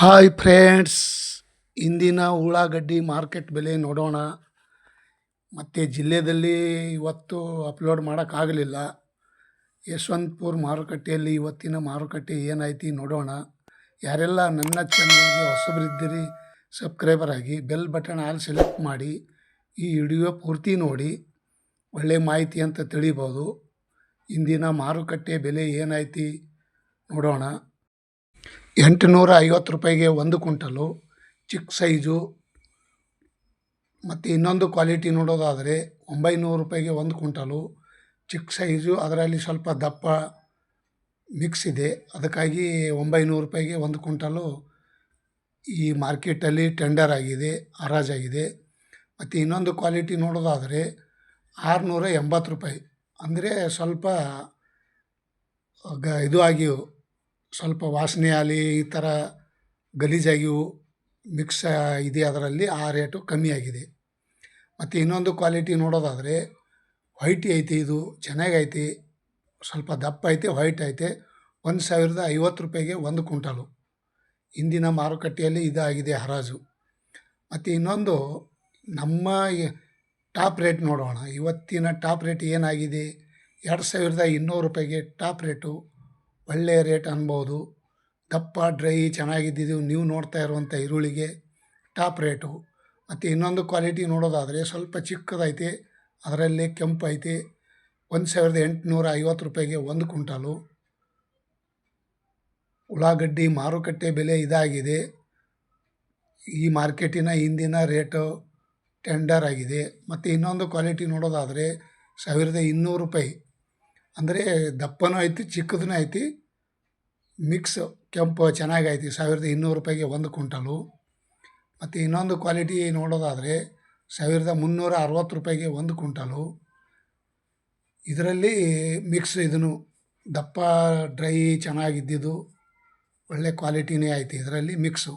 Hi friends ಇಂದಿನ ಉಳ್ಳಾಗಡ್ಡಿ market ಬೆಲೆ ನೋಡೋಣ. ಮತ್ತು ಜಿಲ್ಲೆಯಲ್ಲಿ ಇವತ್ತು ಅಪ್ಲೋಡ್ ಮಾಡೋಕ್ಕಾಗಲಿಲ್ಲ ಯಶವಂತಪುರ ಮಾರುಕಟ್ಟೆಯಲ್ಲಿ ಇವತ್ತಿನ ಮಾರುಕಟ್ಟೆ ಏನೈತಿ ನೋಡೋಣ. ಯಾರೆಲ್ಲ ನನ್ನ ಚಾನಲ್ಗೆ ಹೊಸಬರಿದ್ದೀರಿ ಸಬ್ಸ್ಕ್ರೈಬರ್ ಆಗಿ ಬೆಲ್ ಬಟನ್ ಆಲ್ ಸೆಲೆಕ್ಟ್ ಮಾಡಿ, ಈ ವಿಡಿಯೋ ಪೂರ್ತಿ ನೋಡಿ ಒಳ್ಳೆಯ ಮಾಹಿತಿ ಅಂತ ತಿಳಿಬೋದು. ಇಂದಿನ ಮಾರುಕಟ್ಟೆ ಬೆಲೆ ಏನೈತಿ ನೋಡೋಣ. ಎಂಟುನೂರ ಐವತ್ತು ರೂಪಾಯಿಗೆ ಒಂದು ಕುಂಟಲು ಚಿಕ್ಕ ಸೈಜು, ಮತ್ತು ಇನ್ನೊಂದು ಕ್ವಾಲಿಟಿ ನೋಡೋದಾದರೆ ಒಂಬೈನೂರು ರೂಪಾಯಿಗೆ ಒಂದು ಕುಂಟಲು ಚಿಕ್ಕ ಸೈಜು, ಅದರಲ್ಲಿ ಸ್ವಲ್ಪ ದಪ್ಪ ಮಿಕ್ಸ್ ಇದೆ. ಅದಕ್ಕಾಗಿ ಒಂಬೈನೂರು ರೂಪಾಯಿಗೆ ಒಂದು ಕುಂಟಲು ಈ ಮಾರ್ಕೆಟಲ್ಲಿ ಟೆಂಡರ್ ಆಗಿದೆ, ಹರಾಜಾಗಿದೆ. ಮತ್ತು ಇನ್ನೊಂದು ಕ್ವಾಲಿಟಿ ನೋಡೋದಾದರೆ ಆರುನೂರ ಎಂಬತ್ತು ರೂಪಾಯಿ. ಅಂದರೆ ಸ್ವಲ್ಪ ಗ ಇದು ಆಗಿವು ಸ್ವಲ್ಪ ವಾಸನೆ ಆಗಲಿ ಈ ಥರ ಗಲೀಜಾಗಿವು ಮಿಕ್ಸ್ ಇದೆ ಅದರಲ್ಲಿ, ಆ ರೇಟು ಕಮ್ಮಿ ಆಗಿದೆ. ಮತ್ತು ಇನ್ನೊಂದು ಕ್ವಾಲಿಟಿ ನೋಡೋದಾದರೆ ವೈಟ್ ಐತಿ ಇದು, ಚೆನ್ನಾಗೈತಿ, ಸ್ವಲ್ಪ ದಪ್ಪ ಐತೆ ವೈಟ್ ಐತೆ, ಒಂದು ಸಾವಿರದ ಐವತ್ತು ರೂಪಾಯಿಗೆ ಒಂದು ಕುಂಟಲು ಇಂದಿನ ಮಾರುಕಟ್ಟೆಯಲ್ಲಿ ಇದಾಗಿದೆ ಹರಾಜು. ಮತ್ತು ಇನ್ನೊಂದು, ನಮ್ಮ ಟಾಪ್ ರೇಟ್ ನೋಡೋಣ. ಇವತ್ತಿನ ಟಾಪ್ ರೇಟ್ ಏನಾಗಿದೆ? ಎರಡು ಸಾವಿರದ ಇನ್ನೂರು ರೂಪಾಯಿಗೆ ಟಾಪ್ ರೇಟು ಒಳ್ಳೆಯ ರೇಟ್ ಅನ್ಬೋದು. ದಪ್ಪ, ಡ್ರೈ ಚೆನ್ನಾಗಿದ್ದಿದ್ದು ನೀವು ನೋಡ್ತಾ ಇರುವಂಥ ಈರುಳ್ಳಿಗೆ ಟಾಪ್ ರೇಟು. ಮತ್ತು ಇನ್ನೊಂದು ಕ್ವಾಲಿಟಿ ನೋಡೋದಾದರೆ ಸ್ವಲ್ಪ ಚಿಕ್ಕದೈತೆ, ಅದರಲ್ಲಿ ಕೆಂಪು ಐತೆ. ಒಂದು ಸಾವಿರದ ಎಂಟುನೂರ ಐವತ್ತು ರೂಪಾಯಿಗೆ ಒಂದು ಕುಂಟಲು ಉಳ್ಳಾಗಡ್ಡಿ ಮಾರುಕಟ್ಟೆ ಬೆಲೆ ಇದಾಗಿದೆ. ಈ ಮಾರ್ಕೆಟಿನ ಇಂದಿನ ರೇಟು ಟೆಂಡರ್ ಆಗಿದೆ. ಮತ್ತು ಇನ್ನೊಂದು ಕ್ವಾಲಿಟಿ ನೋಡೋದಾದರೆ ಸಾವಿರದ ಇನ್ನೂರು ರೂಪಾಯಿ. ಅಂದರೆ ದಪ್ಪನೂ ಐತಿ ಚಿಕ್ಕದೂ ಐತಿ. ಮಿಕ್ಸ್ ಕೆಂಪು ಚೆನ್ನಾಗೈತಿ ಸಾವಿರದ ಇನ್ನೂರು ರೂಪಾಯಿಗೆ ಒಂದು ಕುಂಟಲು ಮತ್ತು ಇನ್ನೊಂದು ಕ್ವಾಲಿಟಿ ನೋಡೋದಾದರೆ ಸಾವಿರದ ಮುನ್ನೂರ ಅರವತ್ತು ರೂಪಾಯಿಗೆ ಒಂದು ಕುಂಟಲು ಇದರಲ್ಲಿ ಮಿಕ್ಸ್ ಇದನ್ನು ದಪ್ಪ ಡ್ರೈ ಚೆನ್ನಾಗಿದ್ದಿದ್ದು ಒಳ್ಳೆ ಕ್ವಾಲಿಟಿನೇ ಐತಿ ಇದರಲ್ಲಿ ಮಿಕ್ಸು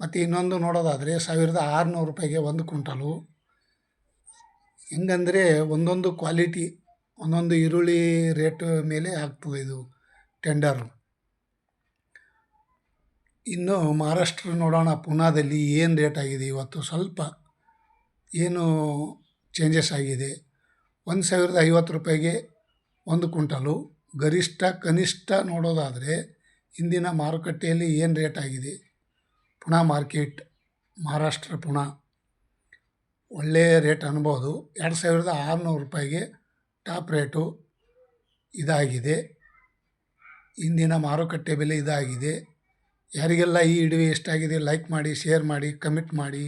ಮತ್ತು ಇನ್ನೊಂದು ನೋಡೋದಾದರೆ ಸಾವಿರದ ಆರುನೂರು ರೂಪಾಯಿಗೆ ಒಂದು ಕುಂಟಲು ಹೆಂಗಂದರೆ ಒಂದೊಂದು ಕ್ವಾಲಿಟಿ ಒಂದೊಂದು ಈರುಳ್ಳಿ ರೇಟ್ ಮೇಲೆ ಆಗ್ತದೆ ಇದು ಟೆಂಡರು. ಇನ್ನು ಮಹಾರಾಷ್ಟ್ರ ನೋಡೋಣ, ಪುನಾದಲ್ಲಿ ಏನು ರೇಟ್ ಆಗಿದೆ ಇವತ್ತು? ಸ್ವಲ್ಪ ಏನು ಚೇಂಜಸ್ ಆಗಿದೆ? ಒಂದು ಸಾವಿರದ ಐವತ್ತು ರೂಪಾಯಿಗೆ ಒಂದು ಕುಂಟಲು ಗರಿಷ್ಠ, ಕನಿಷ್ಠ ನೋಡೋದಾದರೆ ಇಂದಿನ ಮಾರುಕಟ್ಟೆಯಲ್ಲಿ ಏನು ರೇಟ್ ಆಗಿದೆ? ಪುಣಾ ಮಾರ್ಕೆಟ್, ಮಹಾರಾಷ್ಟ್ರ ಪುಣಾ. ಒಳ್ಳೆಯ ರೇಟ್ ಅನ್ಬೋದು. ಎರಡು ಸಾವಿರದ ಆರುನೂರು ರೂಪಾಯಿಗೆ ಟಾಪ್ ರೇಟು ಇದಾಗಿದೆ. ಇಂದಿನ ಮಾರುಕಟ್ಟೆ ಬೆಲೆ ಇದಾಗಿದೆ. ಯಾರಿಗೆಲ್ಲ ಈ ವಿಡಿಯೋ ಇಷ್ಟ ಆಗಿದೆ ಲೈಕ್ ಮಾಡಿ ಶೇರ್ ಮಾಡಿ ಕಮೆಂಟ್ ಮಾಡಿ.